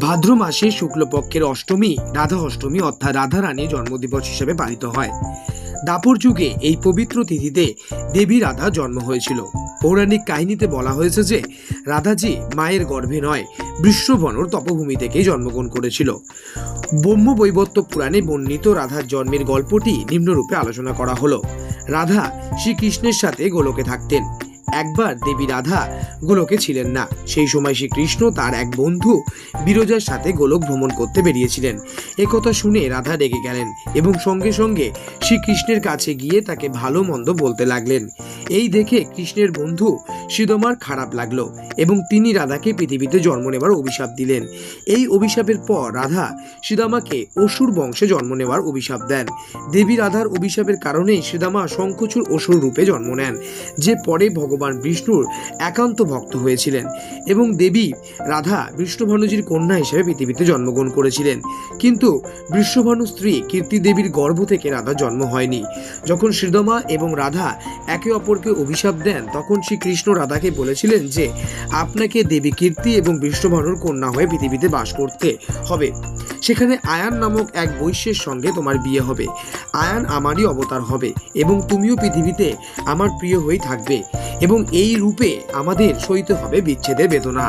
ভাদ্র মাসে শুক্লপক্ষের অষ্টমী, রাধা অষ্টমী অর্থাৎ রাধা রানীর জন্মদিবস হিসেবে পালিত হয়। দাপর যুগে এই পবিত্র তিথিতে দেবী রাধা জন্ম হয়েছিল। পৌরাণিক কাহিনীতে বলা হয়েছে যে, রাধাজি মায়ের গর্ভে নয় বিশ্ববনর তপভূমি থেকেই জন্মগ্রহণ করেছিল। ব্রহ্ম বৈবত্য পুরাণে বর্ণিত রাধার জন্মের গল্পটি নিম্নরূপে আলোচনা করা হলো। রাধা শ্রীকৃষ্ণের সাথে গোলকে থাকতেন। একবার দেবী রাধা গোলকে ছিলেন না। সেই সময় শ্রীকৃষ্ণ তার এক বন্ধু বিরজার সাথে গোলক ভ্রমণ করতে বেরিয়েছিলেন। একথা শুনে রাধা রেগে গেলেন এবং সঙ্গে সঙ্গে শ্রীকৃষ্ণের কাছে গিয়ে তাকে ভালো মন্দ বলতে লাগলেন। এই দেখে কৃষ্ণের বন্ধু সুদমার খারাপ লাগল এবং তিনি রাধাকে পৃথিবীতে জন্ম নেবার অভিশাপ দিলেন। এই অভিশাপের পর রাধা সুদামাকে অসুর বংশে জন্ম নেওয়ার অভিশাপ দেন। দেবী রাধার অভিশাপের কারণেই সুদামা শঙ্খচূড় অসুর রূপে জন্ম নেন, যে পরে ভগবান বিষ্ণুর একান্ত ভক্ত হয়েছিলেন এবং দেবী রাধা বিষ্ণুভানুজির কন্যা হিসেবে পৃথিবীতে জন্মগ্রহণ করেছিলেন। কিন্তু বিশ্বভানু স্ত্রী কীর্তি দেবীর গর্ভ থেকে রাধার জন্ম হয়নি। যখন শ্রীদমা এবং রাধা একে অপরকে অভিশাপ দেন, তখন শ্রীকৃষ্ণ রাধাকে বলেছিলেন যে, আপনাকে দেবী কীর্তি এবং বিষ্ণুভানুর কন্যা হয়ে পৃথিবীতে বাস করতে হবে। সেখানে আয়ান নামক এক বৈশ্যের সঙ্গে তোমার বিয়ে হবে। আয়ান আমারই অবতার হবে এবং তুমিও পৃথিবীতে আমার প্রিয় হয়ে থাকবে। এবং এই রূপে আমাদের সইতে হবে বিচ্ছেদের বেদনা।